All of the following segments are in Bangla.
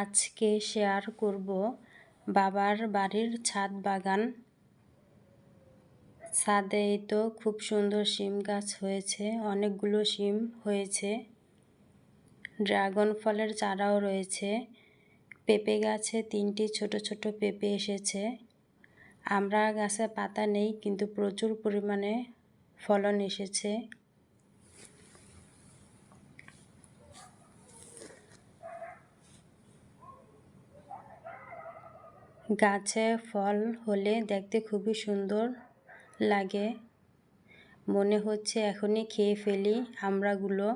আজকে শেয়ার করব বাবার বাড়ির ছাদ বাগান। ছাদে তো খুব সুন্দর শিম গাছ হয়েছে, অনেকগুলো শিম হয়েছে। ড্রাগন ফলের চারাও রয়েছে। পেঁপে গাছে তিনটি ছোট ছোট পেঁপে এসেছে। আমরা গাছে পাতা নেই, কিন্তু প্রচুর পরিমাণে ফলন এসেছে। গাছে ফল হলে দেখতে খুবই সুন্দর লাগে। মনে হচ্ছে এখনই খেয়ে ফেলি আমড়াগুলো।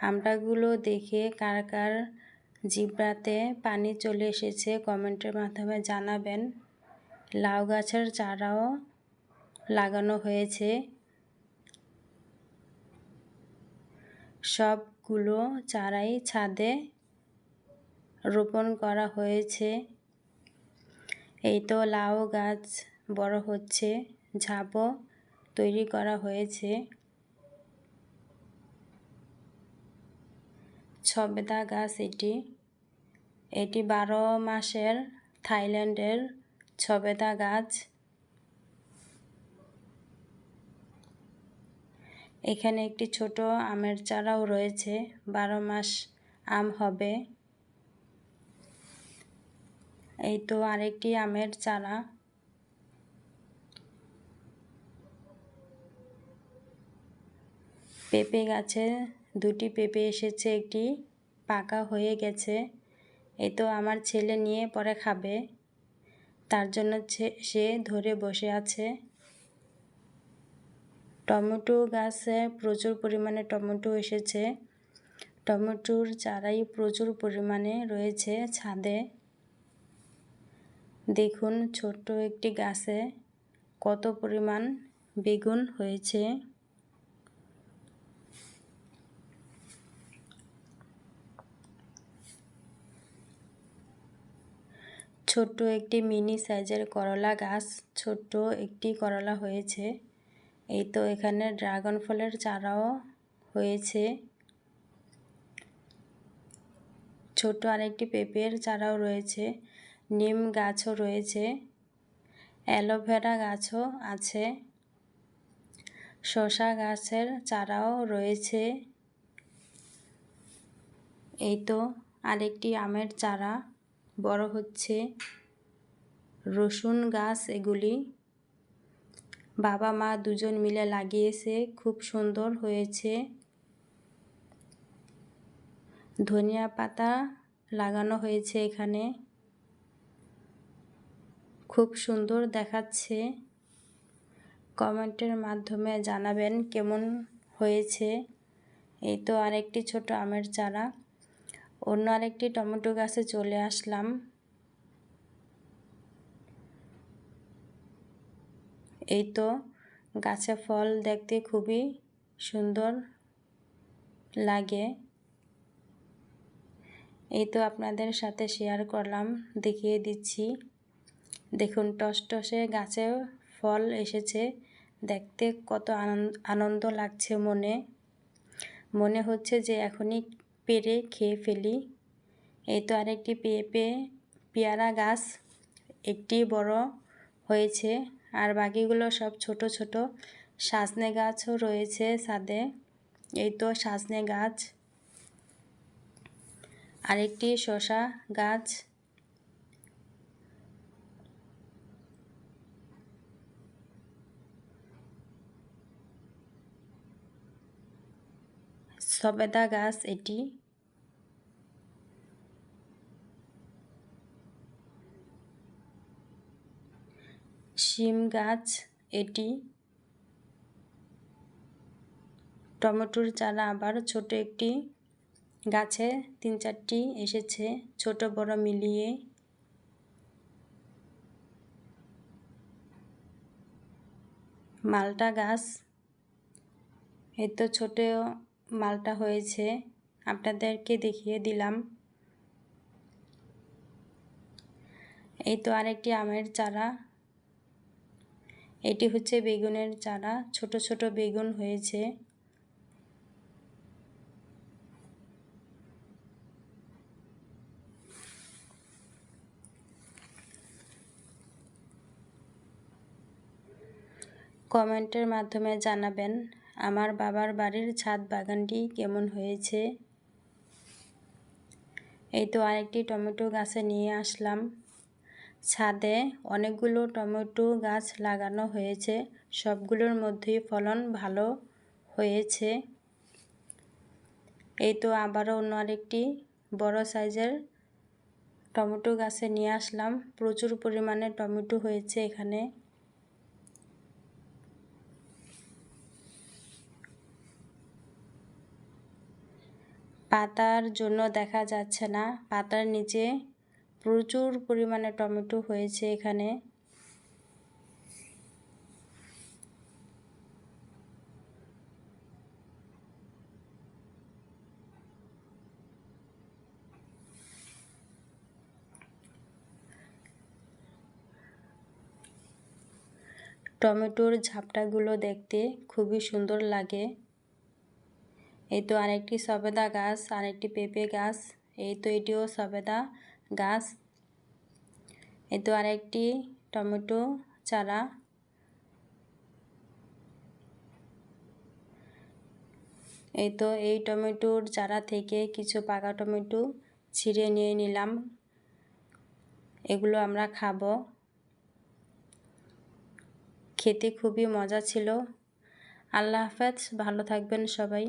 আমড়াগুলো দেখে কার কার জিব্রাতে পানি চলে এসেছে কমেন্টের মাধ্যমে জানাবেন। লাউ গাছের চারাও লাগানো হয়েছে। সবগুলো চারাই ছাদে রোপণ করা হয়েছে। এই তো লাউ গাছ বড় হচ্ছে, ঝাপও তৈরি করা হয়েছে। ছবেদা গাছ এটি। এটি বারো মাসের থাইল্যান্ডের ছবেদা গাছ। এখানে একটি ছোট আমের চারাও রয়েছে, বারো মাস আম হবে। এই তো আরেকটি আমের চারা। পেঁপে গাছে দুটি পেঁপে এসেছে, একটি পাকা হয়ে গেছে। এই তো আমার ছেলে নিয়ে পরে খাবে। তার জন্য সে ধরে বসে আছে। টমেটো গাছে প্রচুর পরিমাণে টমেটো এসেছে। টমেটোর চারাই প্রচুর পরিমাণে রয়েছে ছাদে। দেখুন, ছোট্ট একটি গাছে কত পরিমাণ বেগুন হয়েছে। ছোট্ট একটি মিনি সাইজের করলা গাছ, ছোট্ট একটি করলা হয়েছে। এই তো এখানে ড্রাগন ফলের চারাও হয়েছে। ছোট আরেকটি পেঁপের চারাও রয়েছে। নিম গাছও রয়েছে, অ্যালোভেরা গাছও আছে শশা গাছের চারাও রয়েছে। এই তো আরেকটি আমের চারা, বড় হচ্ছে। রসুন গাছ এগুলি। বাবা মা দুজন মিলে লাগিয়েছে, খুব সুন্দর হয়েছে। ধনিয়া পাতা লাগানো হয়েছে এখানে। খুব সুন্দর দেখাচ্ছে। কমেন্টের মাধ্যমে জানাবেন কেমন হয়েছে। এই তো আরেকটি ছোট আমের চারা। অন্য আরেকটি টমেটো গাছে চলে আসলাম। এই তো গাছে ফল দেখতে খুবই সুন্দর লাগে। এই তো আপনাদের সাথে শেয়ার করলাম, দেখিয়ে দিচ্ছি। দেখুন, টসটসে গাছে ফল এসেছে। দেখতে কত আনন্দ লাগছে মনে। মনে হচ্ছে যে এখনই পেরে খেয়ে ফেলি। এই তো আরেকটি পেঁপে পেয়ারা গাছ, একটি বড় হয়েছে। আর বাকিগুলো সব ছোট ছোট সাজনে গাছও রয়েছে ছাদে। এই তো সাজনে গাছ। আরেকটি শশা গাছ। সবেদা গাছ এটি। শিম গাছ এটি। টমেটোর চারা আবার ছোট একটি গাছে তিন চারটি এসেছে, ছোট, বড় মিলিয়ে। মালটা গাছ এই তো ছোট মালটা হয়েছে, আপনাদেরকে দেখিয়ে দিলাম। এই তো আরেকটি আমের চারা। এটি হচ্ছে বেগুনের চারা, ছোট ছোট বেগুন হয়েছে। কমেন্টের মাধ্যমে জানাবেন আমার বাবার বাড়ির ছাদ বাগানটি কেমন হয়েছে? এই তো আরেকটি টমেটো গাছে নিয়ে আসলাম। ছাদে অনেকগুলো টমেটো গাছ লাগানো হয়েছে। সবগুলোর মধ্যেই ফলন ভালো হয়েছে। এই তো আবারও অন্য আরেকটি বড় সাইজের টমেটো গাছে নিয়ে আসলাম। প্রচুর পরিমাণে টমেটো হয়েছে এখানে। পাতার জন্য দেখা যাচ্ছে না। পাতার নিচে প্রচুর পরিমাণে টমেটো হয়েছে এখানে। টমেটোর ঝাপটাগুলো দেখতে খুবই সুন্দর লাগে। এই তো আরেকটি সবেদা গাছ, আরেকটি পেঁপে গাছ, এই তো এটিও সবেদা গাছ। এই তো আরেকটি টমেটো চারা। এই তো এই টমেটোর চারা থেকে কিছু পাকা টমেটো ছিঁড়ে নিয়ে নিলাম। এগুলো আমরা খাব। খেতে খুবই মজা ছিল। আল্লাহ হাফেজ, ভালো থাকবেন সবাই।